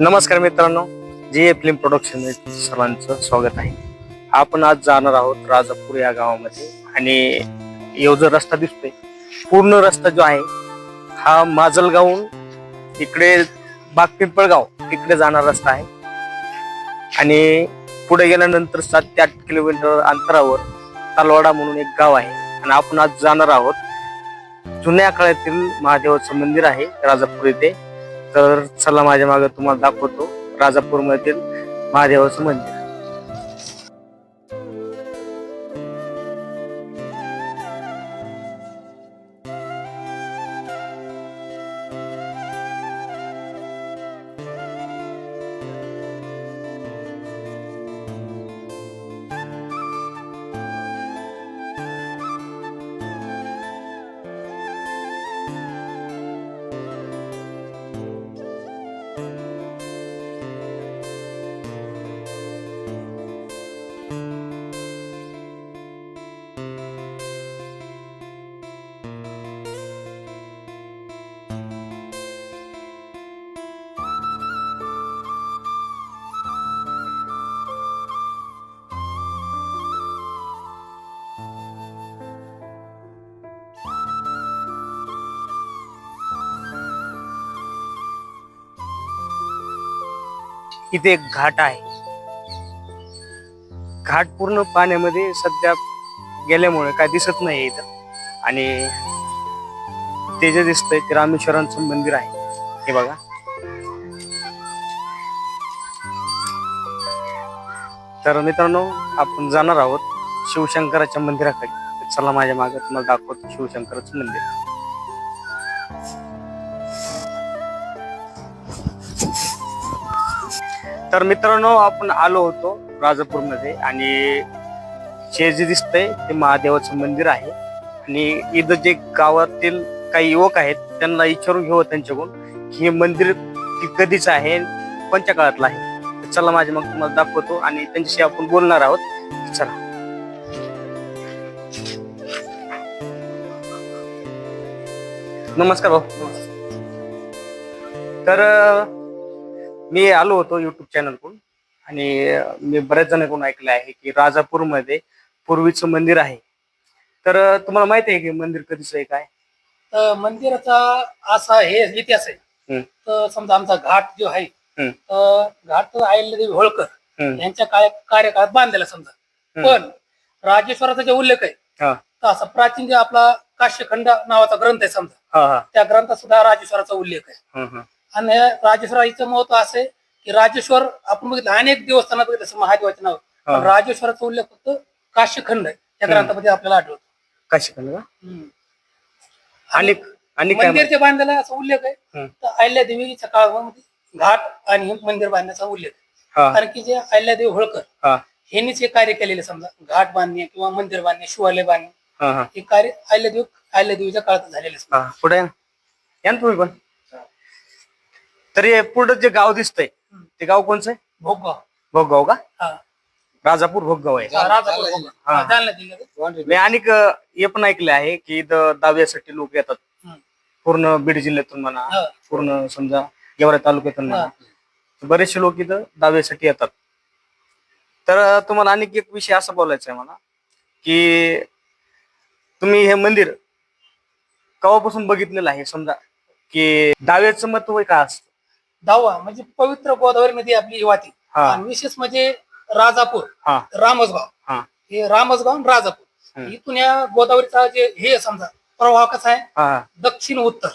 नमस्कार मित्रांनो जे ए फिल्म प्रोडक्शन सर्वांचं स्वागत आहे. आपण आज जाणार आहोत राजापूर या गावामध्ये आणि यो जो रस्ता दिसतोय पूर्ण रस्ता जो आहे हा माजलगावहून इकडे बागपिंपळगाव इकडे जाणारा रस्ता आहे. आणि पुढे गेल्यानंतर सात ते आठ किलोमीटर अंतरावर तालवाडा म्हणून एक गाव आहे. आणि आपण आज जाणार आहोत जुन्या काळातील महादेवाचं मंदिर आहे राजापूर येथे तर चला माझ्या मागे तुम्हाला दाखवतो. राजापूर मधील महादेवाचं मंदिर. इथे एक घाट आहे. घाट पूर्ण पाण्यामध्ये सध्या गेल्यामुळे काय दिसत नाही इथं. आणि ते जे दिसतंय ते रामेश्वरांचं मंदिर आहे. हे बघा. तर मित्रांनो आपण जाणार आहोत शिवशंकराच्या मंदिराकडे. चला माझ्या मागे तुम्हाला दाखवतो शिवशंकराचं मंदिर. तर मित्रांनो आपण आलो होतो राजापूरमध्ये आणि हे जे दिसतंय ते महादेवाचं मंदिर आहे. आणि इथं जे गावातील काही युवक आहेत त्यांना विचारून घेऊ त्यांच्याकडून की हे मंदिर कि- कधीच आहे कोणत्या काळातलं आहे? चला माझ्या मग तुम्हाला दाखवतो आणि त्यांच्याशी आपण बोलणार आहोत. चला. नमस्कार भाऊ. तर मी आलो होतो युट्यूब चॅनलकडून आणि मी बऱ्याच जणांकडून ऐकलं आहे की राजापूरमध्ये पूर्वीचं मंदिर आहे. तर तुम्हाला माहिती आहे की मंदिर कधीच आहे काय? तर मंदिराचा असा हे इतिहास आहे. तर समजा आमचा घाट जो आहे घाट अहिल्यादेवी होळकर यांच्या काय कार्यकाळात बांधलेला समजा. पण राजेश्वराचा जे उल्लेख आहे हा. तर असा प्राचीन जे आपला काश्यखंड नावाचा ग्रंथ आहे समजा. त्या ग्रंथात सुद्धा राजेश्वराचा उल्लेख आहे. आणि या राजेश्वराचं महत्त्व असं आहे की राजेश्वर आपण बघितलं अनेक देवस्थानात बघितलं असं महादेवाचे नाव. पण राजेश्वराचा उल्लेख फक्त त्या हम्म. ग्रंथामध्ये आपल्याला आढळतो. काशी खंड का? हम्म. आणि आणि काय मंदिर जे बांधलेलं आहे असा उल्लेख आहे. तर अहिल्यादेवीच्या काळामध्ये घाट आणि मंदिर बांधण्याचा उल्लेख आहे. कारण की जे अहिल्यादेवी होळकर यांनीच हे कार्य केलेले समजा. घाट बांधणे किंवा मंदिर बांधणे शिवालय बांधणे. हा कार्य अहिल्यादेवी अहिल्यादेवीच्या काळात झालेले पुढे या. या तुम्ही पण. तर हे पुढं जे गाव दिसतंय. ते गाव कोणचं आहे भोगगाव भोगगाव का हा. राजापूर भोगगाव आहे राजापूर भोगगाव. हा. हा, जालना जिल्ह्यात. मी आणि हे पण ऐकले आहे की इथं दहाव्यासाठी लोक येतात हम्म. पूर्ण बीड जिल्ह्यातून म्हणा हा. पूर्ण समजा गेवरा तालुक्यातून म्हणा. बरेचसे लोक इथं दहाव्यासाठी येतात तर अं, तुम्हाला आणखी एक विषय असा बोलायचा आहे मला की तुम्ही हे मंदिर केव्हापासून बघितलेलं आहे समजा की दहाव्याचं महत्त्व काय असतं दहावा म्हणजे पवित्र गोदावरी नदी आपली वाहती हा. आणि विशेष म्हणजे राजापूर हा. रामसगाव. हा. हे रामसगाव आणि राजापूर. हम्म. इथून या गोदावरीचा जे हे आहे समजा प्रवाह कसा आहे? हा. दक्षिण उत्तर.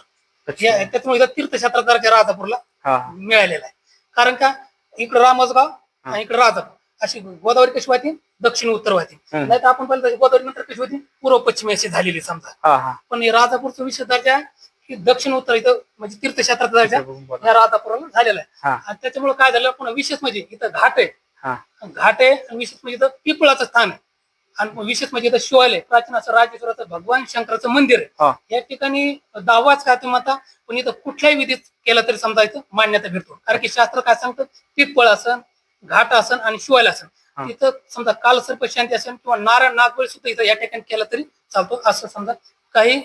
हे- त्याच्यामुळे इथं तीर्थक्षेत्रासारख्या राजापूरला हा. हा मिळालेला आहे. कारण का? इकडे रामसगाव आणि इकडे राजापूर. अशी गोदावरी कशी वाहती? दक्षिण उत्तर वाहती. हम्म. नाही तर आपण पाहिलं तर गोदावरी नंतर कशी होती? पूर्व पश्चिम अशी झालेली समजा. हा हा. पण हे राजापूरचा विशेष दर्जा आहे. की दक्षिण उत्तर इथं म्हणजे तीर्थक्षेत्राचा दर्जा बोला. या राजापुराला झालेला आहे. हा. आणि त्याच्यामुळे काय झालं पुन्हा विशेष म्हणजे इथं घाट आहे. हा. घाट आहे आणि विशेष म्हणजे इथं पिपळाचं स्थान आहे. आणि विशेष म्हणजे इथं शिवालय प्राचीन असं राजेश्वराचं भगवान शंकराचं मंदिर आहे. या ठिकाणी दावाच काय तुम्ही म्हणता पण इथं कुठल्याही विधीत केला तरी समजा इथं मान्यता भेटतो. कारण की शास्त्र काय सांगतं पिपळ असन घाट असन आणि शिवायला हा. असन इथं समजा कालसर्प शांती असेल किंवा नारायण नागबळी सुद्धा इथं या ठिकाणी केला तरी चालतो. असं समजा काही